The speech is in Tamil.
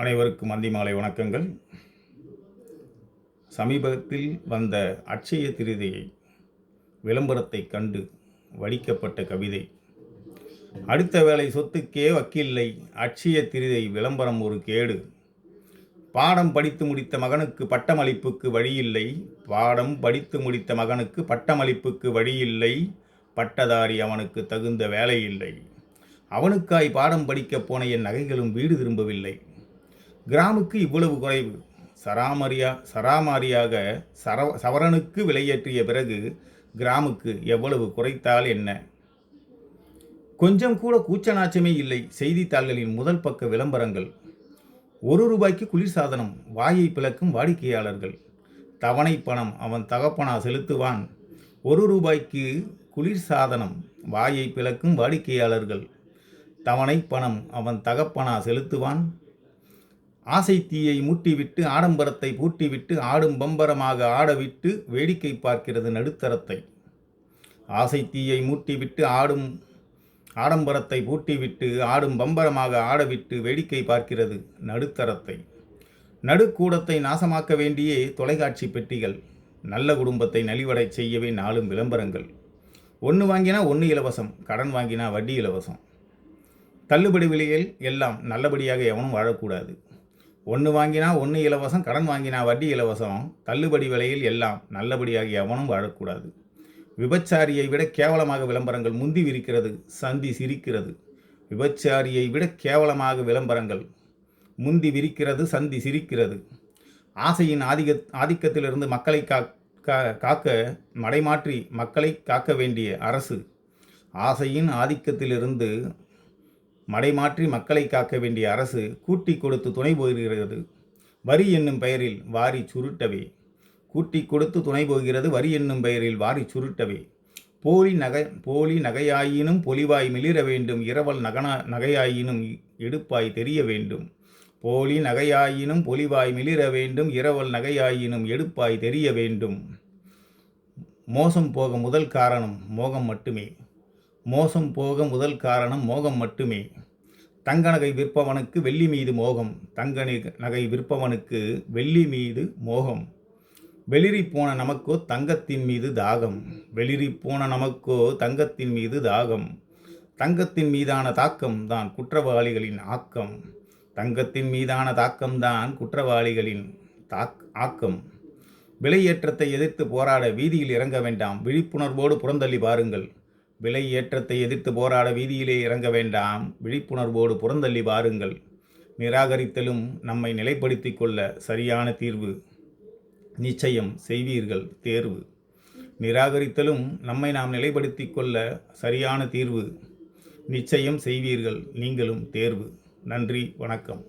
அனைவருக்கும் அந்தி மாலை வணக்கங்கள். சமீபத்தில் வந்த அட்சய திருதியை விளம்பரத்தை கண்டு வடிக்கப்பட்ட கவிதை. அடுத்த வேளை சொத்துக்கே வக்கில்லை. அட்சய திருதை விளம்பரம் ஒரு கேடு. பாடம் படித்து முடித்த மகனுக்கு பட்டமளிப்புக்கு வழியில்லை. பாடம் படித்து முடித்த மகனுக்கு பட்டமளிப்புக்கு வழியில்லை. பட்டதாரி அவனுக்கு தகுந்த வேலை இல்லை அவனுக்காய் பாடம் படிக்கப் போன என் நகைகளும் வீடு திரும்பவில்லை. கிராமுக்கு இவ்வளவு குறைவு. சராமரியா சராமாரியாக சர சவரனுக்கு விலையேற்றிய பிறகு கிராமுக்கு எவ்வளவு குறைத்தால் என்ன? கொஞ்சம் கூட கூச்சநாச்சமே இல்லை. செய்தித்தாள்களின் முதல் பக்க விளம்பரங்கள். ஒரு ரூபாய்க்கு குளிர்சாதனம் வாயை பிளக்கும் வாடிக்கையாளர்கள். தவணை பணம் அவன் தகப்பனா செலுத்துவான். ஒரு ரூபாய்க்கு குளிர்சாதனம் வாயை பிளக்கும் வாடிக்கையாளர்கள். தவணை பணம் அவன் தகப்பனா செலுத்துவான். ஆசை தீயை மூட்டிவிட்டு ஆடம்பரத்தை பூட்டிவிட்டு ஆடும் பம்பரமாக ஆடவிட்டு வேடிக்கை பார்க்கிறது நடுத்தரத்தை. ஆசை தீயை மூட்டிவிட்டு ஆடும் ஆடம்பரத்தை பூட்டிவிட்டு ஆடும் பம்பரமாக ஆடவிட்டு வேடிக்கை பார்க்கிறது நடுத்தரத்தை. நடுக்கூடத்தை நாசமாக்க வேண்டியே தொலைக்காட்சி பெட்டிகள். நல்ல குடும்பத்தை நலிவடை செய்யவே நாளும் விளம்பரங்கள். ஒன்று வாங்கினா ஒன்று இலவசம் கடன் வாங்கினா வட்டி இலவசம். தள்ளுபடி விலையில் எல்லாம் நல்லபடியாக எவனும் வாழக்கூடாது. ஒன்று வாங்கினா ஒன்று இலவசம் கடன் வாங்கினா வட்டி இலவசம் தள்ளுபடி விலையில் எல்லாம் நல்லபடியாக எவனும் வாழக்கூடாது. விபச்சாரியை விட கேவலமாக விளம்பரங்கள் முந்தி விரிக்கிறது சந்தி சிரிக்கிறது. விபச்சாரியை விட கேவலமாக விளம்பரங்கள் முந்தி விரிக்கிறது சந்தி சிரிக்கிறது. ஆசையின் ஆதிக்க ஆதிக்கத்திலிருந்து மக்களை காக்க மடைமாற்றி மக்களை காக்க வேண்டிய அரசு ஆசையின் ஆதிக்கத்திலிருந்து மடைமாற்றி மக்களை காக்க வேண்டிய அரசு கூட்டி கொடுத்து துணை போகிறது. வரி என்னும் பெயரில் வாரி சுருட்டவே. கூட்டி கொடுத்து துணை போகிறது வரி என்னும் பெயரில் வாரி சுருட்டவே. போலி நகை போலி நகையாயினும் பொலிவாய் மிளிர வேண்டும். இரவல் நகன நகையாயினும் எடுப்பாய் தெரிய வேண்டும். போலி நகையாயினும் பொலிவாய் மிளிர வேண்டும். இரவல் நகையாயினும் எடுப்பாய் தெரிய வேண்டும். மோசம் போக முதல் காரணம் மோகம் மட்டுமே. மோசம் போக முதல் காரணம் மோகம் மட்டுமே. தங்க நகை விற்பவனுக்கு வெள்ளி மீது மோகம். தங்க நகை விற்பவனுக்கு வெள்ளி மீது மோகம். வெளிரி போன நமக்கோ தங்கத்தின் மீது தாகம். வெளிரி போன நமக்கோ தங்கத்தின் மீது தாகம். தங்கத்தின் மீதான தாக்கம் தான் குற்றவாளிகளின் ஆக்கம். தங்கத்தின் மீதான தாக்கம்தான் குற்றவாளிகளின் தாக் ஆக்கம். விலையேற்றத்தை எதிர்த்து போராட வீதியில் இறங்க வேண்டாம். விழிப்புணர்வோடு புறந்தள்ளி பாருங்கள். விலை ஏற்றத்தை எதிர்த்து போராட வீதியிலே இறங்க வேண்டாம். விழிப்புணர்வோடு புறந்தள்ளி வாருங்கள். நிராகரித்தலும் நம்மை நிலைப்படுத்தி கொள்ள சரியான தீர்வு. நிச்சயம் செய்வீர்கள். தேர்வு. நிராகரித்தலும் நம்மை நாம் நிலைப்படுத்தி கொள்ள சரியான தீர்வு. நிச்சயம் செய்வீர்கள். நீங்களும் தேர்வு. நன்றி. வணக்கம்.